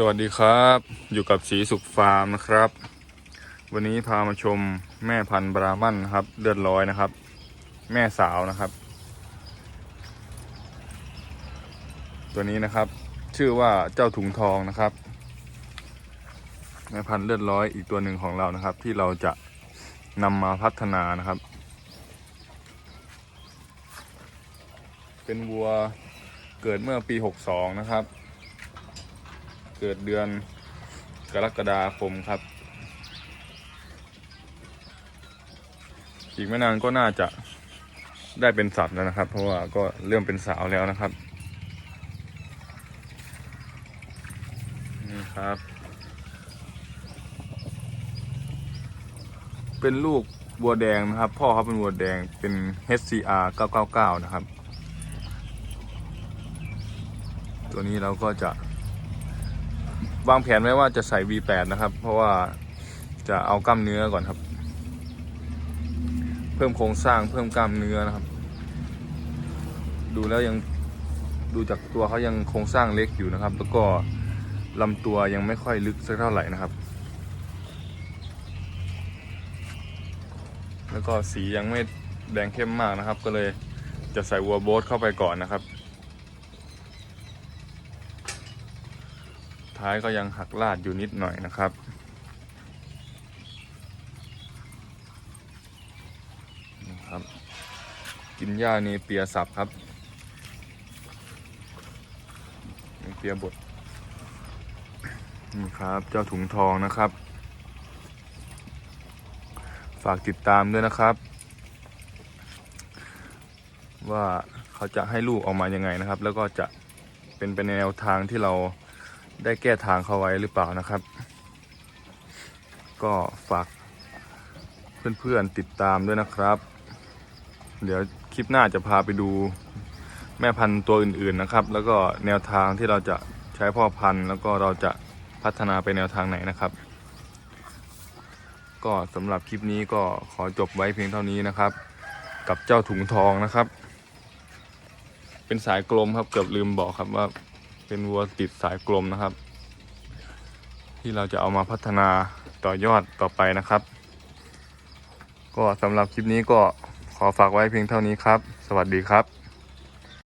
สวัสดีครับ อยู่กับสีสุขฟาร์มนะครับ วันนี้พามาชมแม่พันธุ์บรามันนะครับเลือดร้อยนะครับ แม่สาวนะครับ ตัวนี้นะครับ ชื่อว่าเจ้าถุงทองนะครับ แม่พันธุ์เลือดร้อยอีกตัวหนึ่งของเรานะครับ ที่เราจะนำมาพัฒนานะครับ เป็นวัวเกิดเมื่อปี 62 นะครับ เกิดเดือนกรกฎาคมครับ อีกไม่นานก็น่าจะได้เป็นสัตว์แล้วนะครับ เพราะว่าก็เริ่มเป็นสาวแล้วนะครับ นี่ครับ เป็นลูกบัวแดงนะครับ พ่อเขาเป็นบัวแดงเป็น HCR 999 นะครับ ตัวนี้เราก็จะ วางแผนไว้ว่าจะใส่ V8 นะครับ เพราะว่าจะเอากล้ามเนื้อก่อนครับ เพิ่มโครงสร้างเพิ่มกล้ามเนื้อนะครับ ดูแล้วยังดูจากตัวเขายังโครงสร้างเล็กอยู่นะครับ แล้วก็ลำตัวยังไม่ค่อยลึกสักเท่าไหร่นะครับ แล้วก็สียังไม่แดงเข้มมากนะครับ ก็เลยจะใส่วัวโบสเข้าไปก่อนนะครับ ท้ายก็ยังหักลาดอยู่นิดหน่อยนะครับ นะครับ กินหญ้าเนเปียสับครับเนเปียบดนี่ครับ เจ้าถุงทองนะครับ ฝากติดตามด้วยนะครับ ว่าเขาจะให้ลูกออกมายังไงนะครับ แล้วก็จะเป็นไปในแนวทางที่เรา ได้แก้ทางเขาไว้หรือเปล่านะครับ ก็ฝากเพื่อนๆติดตามด้วยนะครับ เดี๋ยวคลิปหน้าจะพาไปดูแม่พันธุ์ตัวอื่นๆนะครับ แล้วก็แนวทางที่เราจะใช้พ่อพันธุ์ แล้วก็เราจะพัฒนาไปแนวทางไหนนะครับ ก็สำหรับคลิปนี้ก็ขอจบไว้เพียงเท่านี้นะครับ กับเจ้าถุงทองนะครับ เป็นสายกลมครับเกือบลืมบอกครับว่า เป็นวัวติดสายกลมนะครับ ที่เราจะเอามาพัฒนาต่อยอดต่อไปนะครับ ก็สำหรับคลิปนี้ก็ขอฝากไว้เพียงเท่านี้ครับ สวัสดีครับ